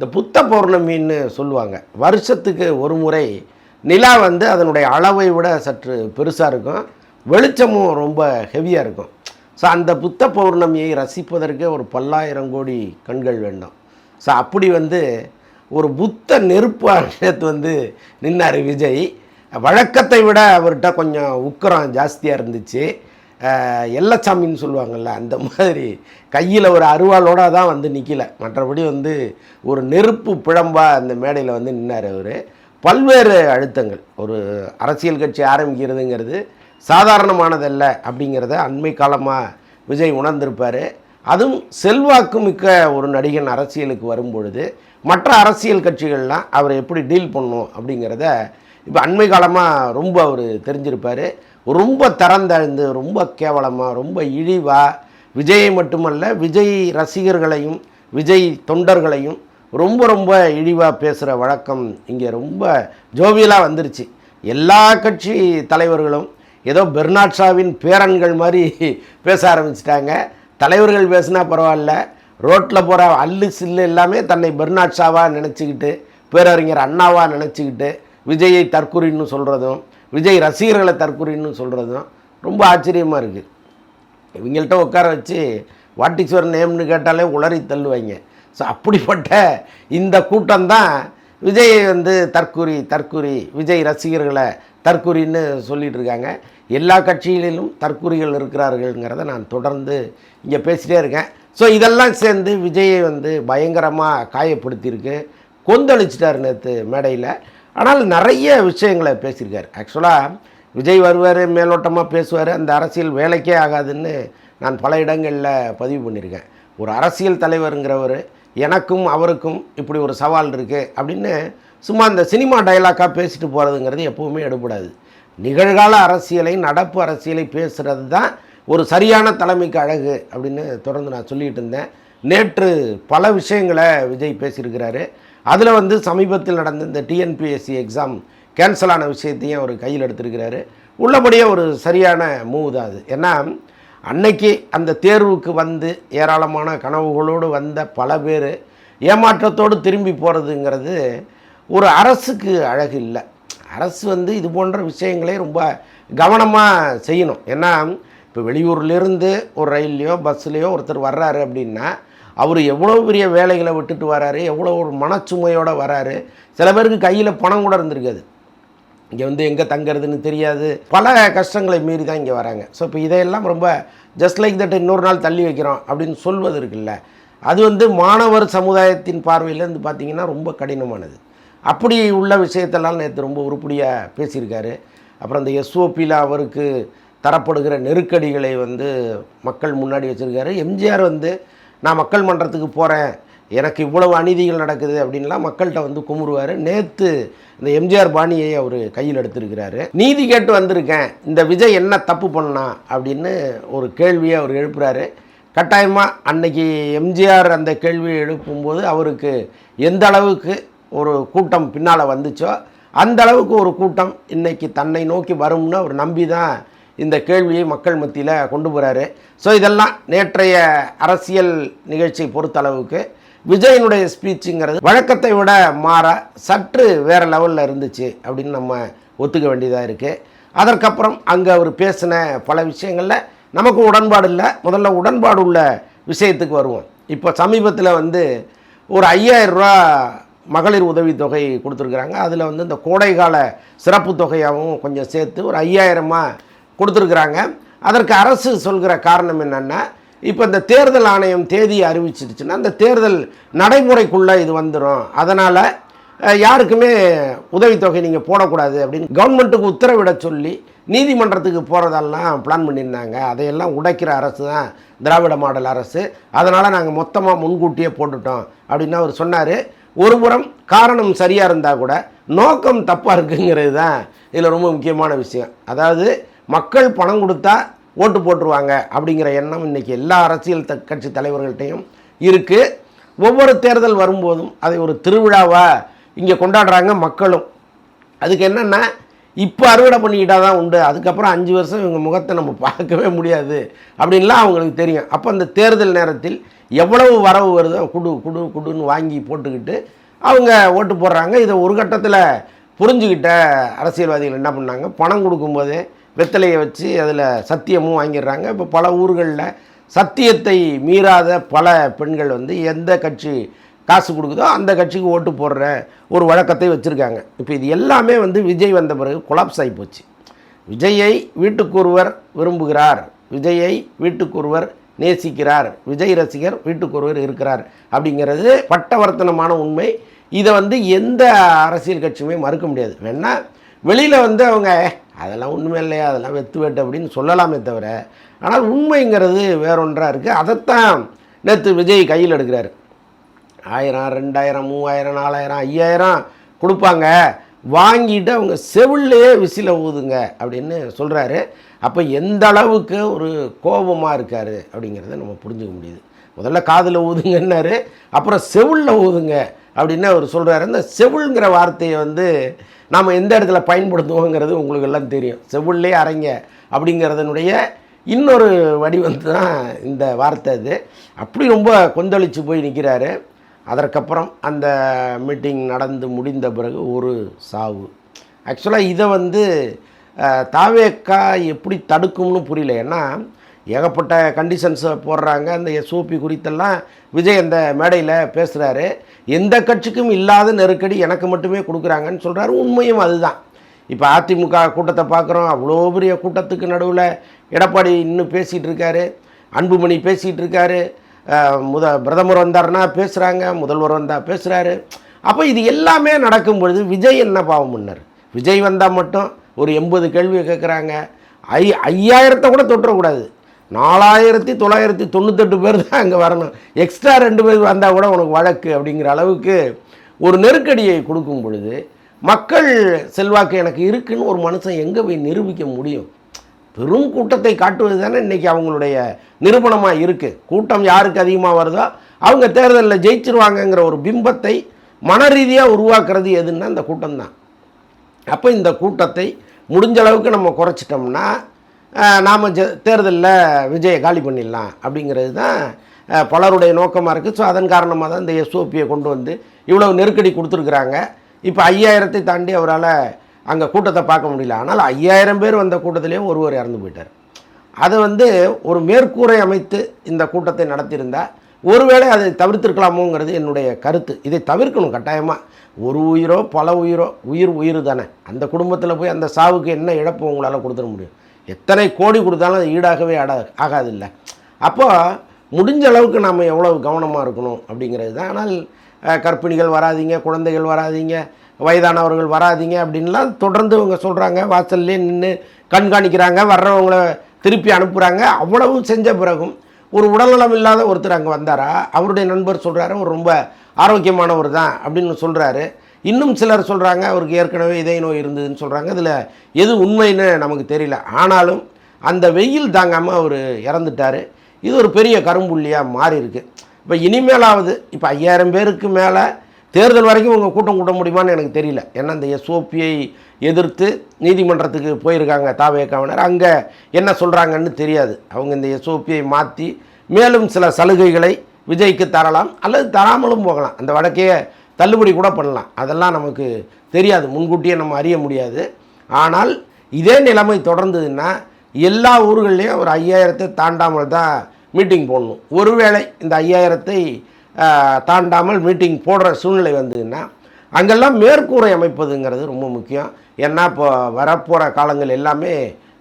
இந்த புத்த பௌர்ணமின்னு சொல்லுவாங்க. வருஷத்துக்கு ஒரு முறை நிலா வந்து அதனுடைய அளவை விட சற்று பெருசாக இருக்கும். வெளிச்சமும் ரொம்ப ஹெவியாக இருக்கும். ஸோ அந்த புத்த பௌர்ணமியை ரசிப்பதற்கே ஒரு பல்லாயிரம் கோடி கண்கள் வேண்டும். ஸோ அப்படி வந்து ஒரு புத்த நெருப்பாக நேற்று வந்து நின்னார் விஜய். வழக்கத்தை விட அவர்கிட்ட கொஞ்சம் உக்கரம் ஜாஸ்தியாக இருந்துச்சு. எல்லச்சாமின்னு சொல்லுவாங்கள்ல அந்த மாதிரி கையில் ஒரு அருவாளோட தான் வந்து நிற்கல மற்றபடி வந்து ஒரு நெருப்பு பிழம்பாக அந்த மேடையில் வந்து நின்னார் அவர். பல்வேறு அழுத்தங்கள். ஒரு அரசியல் கட்சி ஆரம்பிக்கிறதுங்கிறது சாதாரணமானதல்ல அப்படிங்கிறத அண்மை காலமாக விஜய் உணர்ந்திருப்பார். அதுவும் செல்வாக்கு மிக்க ஒரு நடிகன் அரசியலுக்கு வரும்பொழுது மற்ற அரசியல் கட்சிகள்லாம் அவரை எப்படி டீல் பண்ணும் அப்படிங்கிறத இப்போ அண்மை காலமாக ரொம்ப அவர் தெரிஞ்சிருப்பார். ரொம்ப திறந்தழுந்து ரொம்ப கேவலமாக ரொம்ப இழிவாக விஜயை மட்டுமல்ல விஜய் ரசிகர்களையும் விஜய் தொண்டர்களையும் ரொம்ப ரொம்ப இழிவாக பேசுகிற வழக்கம் இங்கே ரொம்ப ஜோவியலாக வந்துருச்சு. எல்லா கட்சி தலைவர்களும் ஏதோ பெர்னாட்ஷாவின் பேரன்கள் மாதிரி பேச ஆரம்பிச்சிட்டாங்க. தலைவர்கள் பேசினா பரவாயில்ல. ரோட்டில் போகிற அல்லு சில்லு எல்லாமே தன்னை பெர்னாட்ஷாவாக நினச்சிக்கிட்டு பேரறிஞர் அண்ணாவாக நினச்சிக்கிட்டு விஜயை தற்குறின்னு சொல்கிறதும் விஜய் ரசிகர்களை தற்குறின்னு சொல்கிறதும் ரொம்ப ஆச்சரியமாக இருக்குது இவங்கள்ட்ட உட்கார வச்சு வாட் நேம்னு கேட்டாலே உளறி தள்ளுவாங்க. ஸோ அப்படிப்பட்ட இந்த கூட்டம் தான் விஜய் வந்து தற்கூரி தற்கூரி விஜய் ரசிகர்களை தற்கூரின்னு சொல்லிட்டு இருக்காங்க. எல்லா கட்சிகளிலும் தற்கூரிகள் இருக்கிறார்கள்ங்கிறத நான் தொடர்ந்து இங்கே பேசிட்டே இருக்கேன். ஸோ இதெல்லாம் சேர்ந்து விஜயை வந்து பயங்கரமாக காயப்படுத்தியிருக்கு. கொந்தளிச்சிட்டார் நேற்று மேடையில். ஆனால் நிறைய விஷயங்களை பேசியிருக்கார். ஆக்சுவலாக விஜய் வருவார் மேலோட்டமாக பேசுவார் அந்த அரசியல் வேலைக்கே ஆகாதுன்னு நான் பல இடங்களில் பதிவு பண்ணியிருக்கேன். ஒரு அரசியல் தலைவருங்கிறவர் எனக்கும் அவருக்கும் இப்படி ஒரு சவால் இருக்குது அப்படின்னு சும்மா இந்த சினிமா டைலாக்காக பேசிட்டு போகிறதுங்கிறது எப்போவுமே எடுபடாது. நிகழ்கால அரசியலை நடப்பு அரசியலை பேசுகிறது தான் ஒரு சரியான தலைமைக்கு அழகு அப்படின்னு தொடர்ந்து நான் சொல்லிகிட்டு இருந்தேன். நேற்று பல விஷயங்களை விஜய் பேசியிருக்கிறாரு. அதில் வந்து சமீபத்தில் நடந்த இந்த டிஎன்பிஎஸ்சி எக்ஸாம் கேன்சல் ஆன விஷயத்தையும் அவர் கையில் எடுத்திருக்கிறாரு. உள்ளபடியே ஒரு சரியான மூவ் தான் அது. ஏன்னா அன்னைக்கு அந்த தேர்வுக்கு வந்து ஏராளமான கனவுகளோடு வந்த பல பேர் ஏமாற்றத்தோடு திரும்பி போகிறதுங்கிறது ஒரு அரசுக்கு அழகு இல்லை. அரசு வந்து இது போன்ற விஷயங்களே ரொம்ப கவனமாக செய்யணும். ஏன்னா இப்போ வெளியூர்லேருந்து ஒரு ரயில்லையோ பஸ்லேயோ ஒருத்தர் வர்றாரு அப்படின்னா அவர் எவ்வளோ பெரிய வேலைகளை விட்டுட்டு வராரு எவ்வளோ ஒரு மனச்சுமையோடு வராரு. சில பேருக்கு கையில் பணம் கூட இருந்திருக்காது. இங்கே வந்து எங்கே தங்குறதுன்னு தெரியாது. பல கஷ்டங்களை மீறி தான் இங்கே வராங்க. ஸோ இப்போ இதையெல்லாம் ரொம்ப ஜஸ்ட் லைக் தட் இன்னொரு நாள் தள்ளி வைக்கிறோம் அப்படின்னு சொல்வது இருக்குல்ல. அது வந்து மாணவர் சமுதாயத்தின் பார்வையிலேருந்து பார்த்திங்கன்னா ரொம்ப கடினமானது. அப்படி உள்ள விஷயத்தெல்லாம் நேற்று ரொம்ப உருப்படியாக பேசியிருக்காரு. அப்புறம் இந்த எஸ்ஓபியில் அவருக்கு தரப்படுகிற நெருக்கடிகளை வந்து மக்கள் முன்னாடி வச்சுருக்காரு. எம்ஜிஆர் வந்து நான் மக்கள் மன்றத்துக்கு போகிறேன் எனக்கு இவ்வளவு அநீதிகள் நடக்குது அப்படின்லாம் மக்கள்கிட்ட வந்து குமுறுவார். நேற்று இந்த எம்ஜிஆர் பாணியை அவர் கையில் எடுத்திருக்கிறாரு. நீதி கேட்டு வந்திருக்கேன் இந்த விஜய் என்ன தப்பு பண்ணா அப்படின்னு ஒரு கேள்வியை அவர் எழுப்புறாரு. கட்டாயமாக அன்னைக்கு எம்ஜிஆர் அந்த கேள்வியை எழுப்பும்போது அவருக்கு எந்த அளவுக்கு ஒரு கூட்டம் பின்னால் வந்துச்சோ அந்த அளவுக்கு ஒரு கூட்டம் இன்னைக்கு தன்னை நோக்கி வரும்னு அவர் நம்பி தான் இந்த கேள்வியை மக்கள் மத்தியில் கொண்டு போகிறாரு ஸோ இதெல்லாம் நேற்றைய அரசியல் நிகழ்ச்சியை பொறுத்தளவுக்கு விஜயனுடைய ஸ்பீச்சுங்கிறது வழக்கத்தை விட மாற சற்று வேறு லெவலில் இருந்துச்சு அப்படின்னு நம்ம ஒத்துக்க வேண்டியதாக இருக்குது அதற்கப்புறம் அங்கே அவர் பேசின பல விஷயங்களில் நமக்கு உடன்பாடு இல்லை. முதல்ல உடன்பாடு உள்ள விஷயத்துக்கு வருவோம். இப்போ சமீபத்தில் வந்து ஒரு ஐயாயிரம் ரூபா மகளிர் உதவித்தொகை கொடுத்துருக்குறாங்க. அதில் வந்து இந்த கோடைக்கால சிறப்பு தொகையாகவும் கொஞ்சம் சேர்த்து ஒரு ஐயாயிரமாக கொடுத்துருக்குறாங்க. அதற்கு அரசு சொல்கிற காரணம் என்னென்னா இப்போ இந்த தேர்தல் ஆணையம் தேதி அறிவிச்சிருச்சுன்னா அந்த தேர்தல் நடைமுறைக்குள்ளே இது வந்துடும் அதனால் யாருக்குமே உதவித்தொகை நீங்கள் போடக்கூடாது அப்படின்னு கவர்மெண்ட்டுக்கு உத்தரவிட சொல்லி நீதிமன்றத்துக்கு போகிறதெல்லாம் பிளான் பண்ணியிருந்தாங்க. அதையெல்லாம் உடைக்கிற அரசு தான் திராவிட மாடல் அரசு. அதனால் நாங்கள் மொத்தமாக முன்கூட்டியே போட்டுட்டோம் அப்படின்னு அவர் சொன்னார். ஒருபுறம் காரணம் சரியாக இருந்தால் கூட நோக்கம் தப்பாக இருக்குங்கிறது தான் இதில் ரொம்ப முக்கியமான விஷயம். அதாவது மக்கள் பணம் கொடுத்தா ஓட்டு போட்டுருவாங்க அப்படிங்கிற எண்ணம் இன்றைக்கி எல்லா அரசியல் த கட்சி தலைவர்கள்ட்டையும் இருக்குது ஒவ்வொரு தேர்தல் வரும்போதும் அதை ஒரு திருவிழாவாக இங்கே கொண்டாடுறாங்க மக்களும். அதுக்கு என்னென்னா இப்போ அறுவடை பண்ணிக்கிட்டால் தான் உண்டு. அதுக்கப்புறம் அஞ்சு வருஷம் இவங்க முகத்தை நம்ம பார்க்கவே முடியாது அப்படின்லாம் அவங்களுக்கு தெரியும். அப்போ அந்த தேர்தல் நேரத்தில் எவ்வளவு வரவு வருதோ குடு குடு குடுன்னு வாங்கி போட்டுக்கிட்டு அவங்க ஓட்டு போடுறாங்க. இதை ஒரு கட்டத்தில் புரிஞ்சுக்கிட்ட அரசியல்வாதிகள் என்ன பண்ணாங்க? பணம் கொடுக்கும்போதே வெத்தலையை வச்சு அதில் சத்தியமும் வாங்கிடுறாங்க. இப்போ பல ஊர்களில் சத்தியத்தை மீறாத பல பெண்கள் வந்து எந்த கட்சி காசு கொடுக்குதோ அந்த கட்சிக்கு ஓட்டு போடுற ஒரு வழக்கத்தை வச்சுருக்காங்க. இப்போ இது எல்லாமே வந்து விஜய் வந்த பிறகு கொலாப்ஸ் ஆகி போச்சு. விஜயை வீட்டுக்கொருவர் விரும்புகிறார். விஜயை வீட்டுக்கொருவர் நேசிக்கிறார். விஜய் ரசிகர் வீட்டுக்கொருவர் இருக்கிறார் அப்படிங்கிறது பட்டவர்த்தனமான உண்மை. இதை வந்து எந்த அரசியல் கட்சியுமே மறுக்க முடியாது. வேணால் வெளியில் வந்து அவங்க அதெல்லாம் ஒன்றுமே இல்லையா? அதெல்லாம் வெத்து வெட்டு அப்படின்னு சொல்லலாமே தவிர ஆனால் உண்மைங்கிறது வேறொன்றாக இருக்குது அதைத்தான் நேற்று விஜய் கையில் எடுக்கிறாரு. ஆயிரம் ரெண்டாயிரம் மூவாயிரம் நாலாயிரம் ஐயாயிரம் கொடுப்பாங்க. வாங்கிட்டு அவங்க செவில்லையே விசில ஊதுங்க அப்படின்னு சொல்கிறாரு அப்போ எந்த அளவுக்கு ஒரு கோபமாக இருக்கார் அப்படிங்கிறத நம்ம புரிஞ்சுக்க முடியுது. முதல்ல காதில் ஊதுங்கன்னாரு அப்புறம் செவிலில் ஊதுங்க அப்படின்னு அவர் சொல்கிறாரு இந்த செவில்ங்கிற வார்த்தையை வந்து நாம் எந்த இடத்துல பயன்படுத்துவோங்கிறது உங்களுக்கு எல்லாம் தெரியும். செவில்லே அரைங்க அப்படிங்கிறதனுடைய இன்னொரு வடிவம் தான் இந்த வார்த்தை இது அப்படி ரொம்ப கொந்தளித்து போய் நிற்கிறாரு அதற்கப்புறம் அந்த மீட்டிங் நடந்து முடிந்த பிறகு ஒரு சாவு. ஆக்சுவலாக இதை வந்து தாவேக்கா எப்படி தடுக்கும்னு புரியல. ஏன்னா ஏகப்பட்ட கண்டிஷன்ஸை போடுறாங்க. அந்த எஸ்ஓபி குறித்தெல்லாம் விஜய் அந்த மேடையில் பேசுகிறாரு எந்த கட்சிக்கும் இல்லாத நெருக்கடி எனக்கு மட்டுமே கொடுக்குறாங்கன்னு சொல்கிறாரு உண்மையும் அதுதான். இப்போ அதிமுக கூட்டத்தை பார்க்குறோம். அவ்வளோ பெரிய கூட்டத்துக்கு நடுவில் எடப்பாடி இன்னும் பேசிகிட்டு இருக்காரு. அன்புமணி பேசிகிட்டு இருக்காரு. முத பிரதமர் வந்தார்னா பேசுகிறாங்க முதல்வர் வந்தால் பேசுகிறாரு அப்போ இது எல்லாமே நடக்கும் பொழுது விஜய் என்ன பாவம் பண்ணார்? விஜய் வந்தால் மட்டும் ஒரு எண்பது கேள்வியை கேட்குறாங்க ஐ ஐயாயிரத்தை கூட தொட்டுறக்கூடாது. நாலாயிரத்தி தொள்ளாயிரத்தி தொண்ணூத்தெட்டு பேர் தான் அங்கே வரணும். எக்ஸ்ட்ரா ரெண்டு பேர் வந்தால் கூட உனக்கு வழக்கு அப்படிங்கிற அளவுக்கு ஒரு நெருக்கடியை கொடுக்கும் பொழுது மக்கள் செல்வாக்கு எனக்கு இருக்குன்னு ஒரு மனுஷன் எங்கே போய் நிரூபிக்க முடியும்? பெரும் கூட்டத்தை காட்டுவது தானே இன்றைக்கி அவங்களுடைய நிரூபணமாக இருக்குது கூட்டம் யாருக்கு அதிகமாக வருதோ அவங்க தேர்தலில் ஜெயிச்சிருவாங்கங்கிற ஒரு பிம்பத்தை மன ரீதியாக உருவாக்குறது எதுன்னா இந்த கூட்டம்தான். அப்போ இந்த கூட்டத்தை முடிஞ்ச அளவுக்கு நம்ம குறைச்சிட்டோம்னா நாம் ஜ தேர்தலில் விஜயை காலி பண்ணிடலாம் அப்படிங்கிறது தான் பலருடைய நோக்கமாக இருக்குது ஸோ அதன் காரணமாக தான் இந்த எஸ்ஓபியை கொண்டு வந்து இவ்வளோ நெருக்கடி கொடுத்துருக்குறாங்க. இப்போ ஐயாயிரத்தை தாண்டி அவரால் அங்கே கூட்டத்தை பார்க்க முடியல. ஆனால் ஐயாயிரம் பேர் வந்த கூட்டத்திலேயும் ஒருவர் இறந்து போயிட்டார். அதை வந்து ஒரு மேற்கூரை அமைத்து இந்த கூட்டத்தை நடத்தியிருந்தால் ஒருவேளை அதை தவிர்த்திருக்கலாமோங்கிறது என்னுடைய கருத்து. இதை தவிர்க்கணும் கட்டாயமாக ஒரு உயிரோ பல உயிரோ உயிர் உயிர் தானே. அந்த குடும்பத்தில் போய் அந்த சாவுக்கு என்ன இழப்பு உங்களால் கொடுத்துட முடியும்? எத்தனை கோடி கொடுத்தாலும் அது ஈடாகவே ஆடா இல்லை அப்போ முடிஞ்ச அளவுக்கு நம்ம எவ்வளவு கவனமாக இருக்கணும் அப்படிங்கிறது தான். ஆனால் கற்பிணிகள் கர்ப்பிணிகள் வராதீங்க குழந்தைகள் வராதீங்க வயதானவர்கள் வராதீங்க அப்படின்லாம் தொடர்ந்து இவங்க சொல்கிறாங்க வாசல்லே நின்று கண்காணிக்கிறாங்க வர்றவங்கள திருப்பி அனுப்புகிறாங்க அவ்வளவும் செஞ்ச பிறகும் ஒரு உடல்நலம் இல்லாத ஒருத்தர் அங்கே வந்தாரா? அவருடைய நண்பர் சொல்கிறாரு ஒரு ரொம்ப ஆரோக்கியமானவர் தான் அப்படின்னு சொல்கிறாரு இன்னும் சிலர் சொல்கிறாங்க அவருக்கு ஏற்கனவே இதய நோய் இருந்ததுன்னு சொல்கிறாங்க இதில் எது உண்மைன்னு நமக்கு தெரியல. ஆனாலும் அந்த வெயில் தாங்காமல் அவர் இறந்துட்டார். இது ஒரு பெரிய கரும்புள்ளியாக மாறி இருக்கு இப்போ இனிமேலாவது இப்போ ஐயாயிரம் பேருக்கு மேலே தேர்தல் வரைக்கும் உங்கள் கூட்டம் கூட்ட முடியுமான்னு எனக்கு தெரியல. ஏன்னா இந்த எஸ்ஓபியை எதிர்த்து நீதிமன்றத்துக்கு போயிருக்காங்க தாவேக்காவினர் அங்கே என்ன சொல்கிறாங்கன்னு தெரியாது. அவங்க இந்த எஸ்ஓபியை மாற்றி மேலும் சில சலுகைகளை விஜய்க்கு தரலாம். அல்லது தராமலும் போகலாம். அந்த வழக்கையை தள்ளுபடி கூட பண்ணலாம். அதெல்லாம் நமக்கு தெரியாது. முன்கூட்டியே நம்ம அறிய முடியாது. ஆனால் இதே நிலைமை தொடர்ந்ததுன்னா எல்லா ஊர்கள்லேயும் ஒரு ஐயாயிரத்தை தாண்டாமல் தான் மீட்டிங் போடணும். ஒருவேளை இந்த ஐயாயிரத்தை தாண்டாமல் மீட்டிங் போடுற சூழ்நிலை வந்ததுன்னா அங்கெல்லாம் மேற்கூரை அமைப்பதுங்கிறது ரொம்ப முக்கியம். ஏன்னா இப்போ வரப்போகிற காலங்கள் எல்லாமே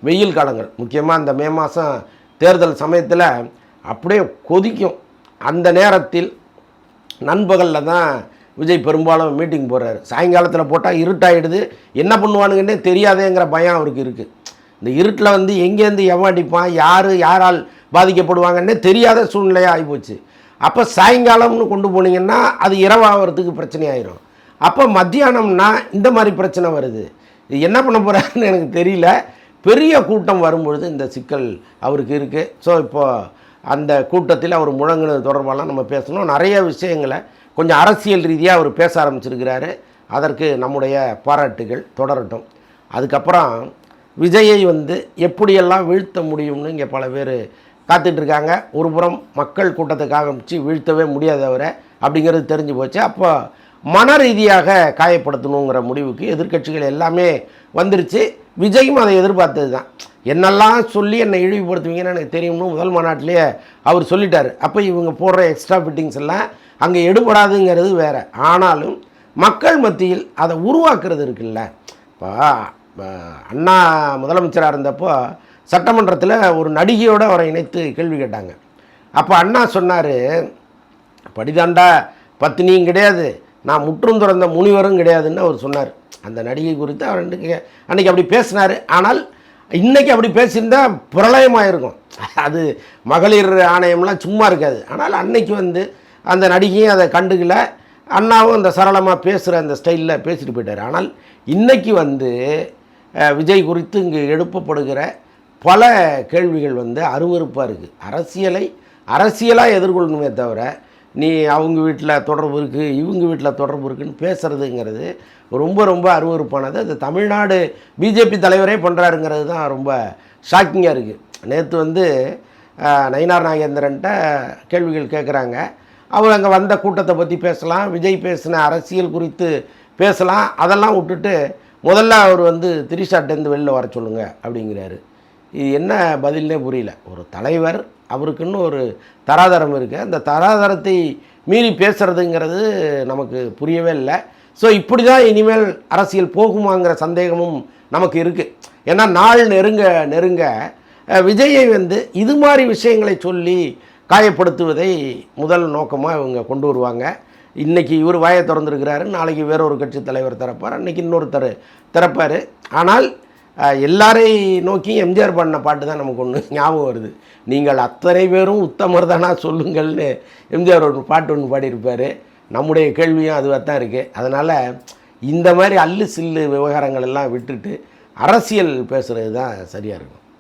வெயில் காலங்கள். முக்கியமாக இந்த மே மாதம் தேர்தல் சமயத்தில் அப்படியே கொதிக்கும். அந்த நேரத்தில் நண்பகலில் தான் விஜய் பெரும்பாலும் மீட்டிங் போகிறாரு சாயங்காலத்தில் போட்டால் இருட்டாயிடுது. என்ன பண்ணுவானுங்கன்னே தெரியாதேங்கிற பயம் அவருக்கு இருக்குது இந்த இருட்டில் வந்து எங்கேருந்து எவன் அடிப்பான் யார் யாரால் பாதிக்கப்படுவாங்கன்னே தெரியாத சூழ்நிலையாக ஆகிப்போச்சு அப்போ சாயங்காலம்னு கொண்டு போனீங்கன்னா அது இரவாகிறதுக்கு பிரச்சனை ஆயிரும் அப்போ மத்தியானம்னா இந்த மாதிரி பிரச்சனை வருது. இது என்ன பண்ண போகிறாருன்னு எனக்கு தெரியல. பெரிய கூட்டம் வரும்பொழுது இந்த சிக்கல் அவருக்கு இருக்குது ஸோ இப்போது அந்த கூட்டத்தில் அவர் முழங்கினது தொடர்பாலாம் நம்ம பேசணும். நிறைய விஷயங்களை கொஞ்சம் அரசியல் ரீதியாக அவர் பேச ஆரம்பிச்சிருக்கிறாரு. அதற்கு நம்முடைய பாராட்டுகள் தொடரட்டும். அதுக்கப்புறம் விஜயை வந்து எப்படியெல்லாம் வீழ்த்த முடியும்னு இங்கே பல பேர் காத்துட்ருக்காங்க ஒரு புறம் மக்கள் கூட்டத்துக்காக வச்சு வீழ்த்தவே முடியாதவரை அப்படிங்கிறது தெரிஞ்சு போச்சு. அப்போ மன ரீதியாக காயப்படுத்தணுங்கிற முடிவுக்கு எதிர்க்கட்சிகள் எல்லாமே வந்துருச்சு. விஜயும் அதை எதிர்பார்த்தது தான் என்னெல்லாம் சொல்லி என்னை இழிவுபடுத்துவீங்கன்னு எனக்கு தெரியும்னு முதல் மாநாட்டிலேயே அவர் சொல்லிட்டார். அப்போ இவங்க போடுற எக்ஸ்ட்ரா ஃபிட்டிங்ஸ் எல்லாம் அங்கே எடுபடாதுங்கிறது வேறு. ஆனாலும் மக்கள் மத்தியில் அதை உருவாக்குறது இருக்குல்ல. இப்போ அண்ணா முதலமைச்சராக இருந்தப்போ சட்டமன்றத்தில் ஒரு நடிகையோடு அவரை இணைத்து கேள்வி கேட்டாங்க. அப்போ அண்ணா சொன்னார் படிதாண்டா பத்தினியும் கிடையாது. நான் முற்றும் துறந்த முனிவரும் கிடையாதுன்னு அவர் சொன்னார். அந்த நடிகை குறித்து அவர் அன்றைக்கி அப்படி பேசினார். ஆனால் இன்றைக்கி அப்படி பேசியிருந்தா பிரளயமாக இருக்கும் அது மகளிர் ஆணையம்லாம் சும்மா இருக்காது. ஆனால் அன்னைக்கு வந்து அந்த நடிகையும் அதை கண்டுக்கல. அண்ணாவும் அந்த சரளமாக பேசுகிற அந்த ஸ்டைலில் பேசிட்டு போயிட்டார். ஆனால் இன்றைக்கி வந்து விஜய் குறித்து இங்கு எழுப்பப்படுகிற பல கேள்விகள் வந்து அருவருப்பாக இருக்குது அரசியலை அரசியலாக எதிர்கொள்ளணுமே தவிர நீ அவங்க வீட்டில் தொடர்பு இருக்குது இவங்க வீட்டில் தொடர்பு இருக்குன்னு பேசுகிறதுங்கிறது ரொம்ப ரொம்ப அருவருப்பானது. அது தமிழ்நாடு பிஜேபி தலைவரே பண்ணுறாருங்கிறது தான் ரொம்ப ஷாக்கிங்காக இருக்குது நேற்று வந்து நயினார் நாகேந்திரன்ட்ட கேள்விகள் கேட்குறாங்க அவர் அங்கே வந்த கூட்டத்தை பற்றி பேசலாம் விஜய் பேசின அரசியல் குறித்து பேசலாம் அதெல்லாம் விட்டுட்டு முதல்ல அவர் வந்து திரிஷாட்டேருந்து வெளில வர சொல்லுங்கள் அப்படிங்கிறாரு. இது என்ன பதில்னே புரியல. ஒரு தலைவர் அவருக்குன்னு ஒரு தராதரம் இருக்குது அந்த தராதரத்தை மீறி பேசுறதுங்கிறது நமக்கு புரியவே இல்லை. ஸோ இப்படி தான் இனிமேல் அரசியல் போகுமாங்கிற சந்தேகமும் நமக்கு இருக்குது ஏன்னா நாள் நெருங்க நெருங்க விஜயை வந்து இது மாதிரி விஷயங்களை சொல்லி காயப்படுத்துவதை முதல் நோக்கமாக இவங்க கொண்டு வருவாங்க. இன்னைக்கு இவர் வாயை திறந்துருக்கிறாரு நாளைக்கு வேறொரு கட்சி தலைவர் திறப்பார் அன்றைக்கி இன்னொருத்தர் திறப்பார். ஆனால் எல்லாரையும் நோக்கி எம்ஜிஆர் பண்ண பாட்டு தான் நமக்கு ஒன்று ஞாபகம் வருது. நீங்கள் அத்தனை பேரும் உத்தமர் தானா சொல்லுங்கள்னு எம்ஜிஆர் ஒரு பாட்டு ஒன்று பாடியிருப்பார். நம்முடைய கேள்வியும் அதுவாக தான் இருக்குது அதனால் இந்த மாதிரி அல்லு சில்லு விவகாரங்கள் எல்லாம் விட்டுட்டு அரசியல் பேசுகிறது தான் சரியாக இருக்கும்.